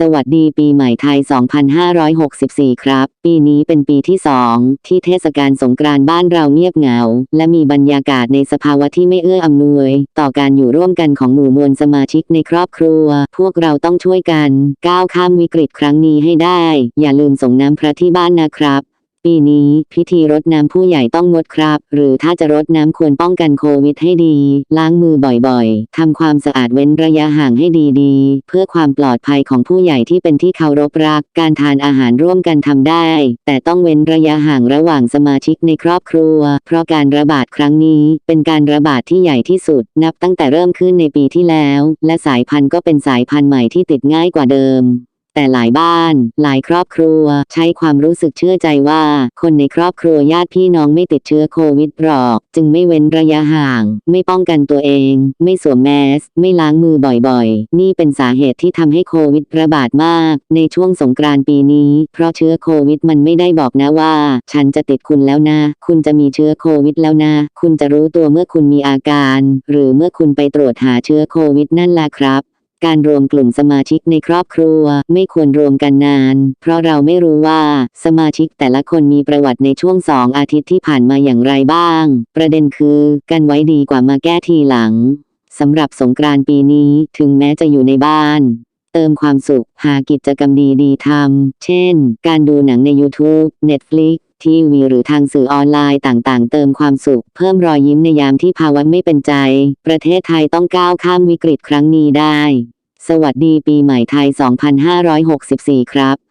สวัสดีปีใหม่ไทย 2564 ครับ ปีนี้เป็นปีที่2ที่เทศกาลสงกรานต์บ้านเราเงียบเหงา และมีบรรยากาศในสภาวะที่ไม่เอื้ออำนวย ต่อการอยู่ร่วมกันของหมู่มวลสมาชิกในครอบครัว พวกเราต้องช่วยกัน ก้าวข้ามวิกฤตครั้งนี้ให้ได้ อย่าลืมส่งน้ำพระที่บ้านนะครับ ปีนี้ พิธีรดน้ำผู้ใหญ่ต้องงดครับ หรือถ้าจะรดน้ำควรป้องกันโควิดให้ดี ล้างมือบ่อยๆทำความสะอาดเว้นระยะห่างให้ดีๆ เพื่อความปลอดภัยของผู้ใหญ่ที่เป็นที่เคารพรัก การทานอาหารร่วมกันทำได้ แต่ต้องเว้นระยะห่างระหว่างสมาชิกในครอบครัว เพราะการระบาดครั้งนี้ เป็นการระบาดที่ใหญ่ที่สุด นับตั้งแต่เริ่มขึ้นในปีที่แล้ว และสายพันธุ์ก็เป็นสายพันธุ์ใหม่ที่ติดง่ายกว่าเดิม แต่หลายบ้าน หลายครอบครัว ใช้ความรู้สึกเชื่อใจว่า คนในครอบครัวญาติพี่น้องไม่ติดเชื้อโควิดหรอก จึงไม่เว้นระยะห่าง ไม่ป้องกันตัวเอง ไม่สวมแมส ไม่ล้างมือบ่อยๆ นี่เป็นสาเหตุที่ทำให้โควิดระบาดมาก ในช่วงสงกรานต์ปีนี้ เพราะเชื้อโควิดมันไม่ได้บอกนะว่า ฉันจะติดคุณแล้วนะ คุณจะมีเชื้อโควิดแล้วนะ คุณจะรู้ตัวเมื่อคุณมีอาการ หรือเมื่อคุณไปตรวจหาเชื้อโควิดนั่นแหละครับ การรวมกลุ่มสมาชิกในครอบครัวไม่ควรรวมกันนาน เพราะเราไม่รู้ว่าสมาชิกแต่ละคนมีประวัติในช่วงสองอาทิตย์ที่ผ่านมาอย่างไรบ้าง ประเด็นคือกันไว้ดีกว่ามาแก้ทีหลังสำหรับสงกรานต์ปีนี้ถึงแม้จะอยู่ในบ้าน เติมความสุข หากิจกรรมดีๆทำ เช่น การดูหนังใน YouTube Netflix ทีวีหรือทางสื่อออนไลน์ต่างๆ เติมความสุข เพิ่มรอยยิ้มในยามที่ภาวะไม่เป็นใจ ประเทศไทยต้องก้าวข้ามวิกฤตครั้งนี้ได้ สวัสดีปีใหม่ไทย 2564 ครับ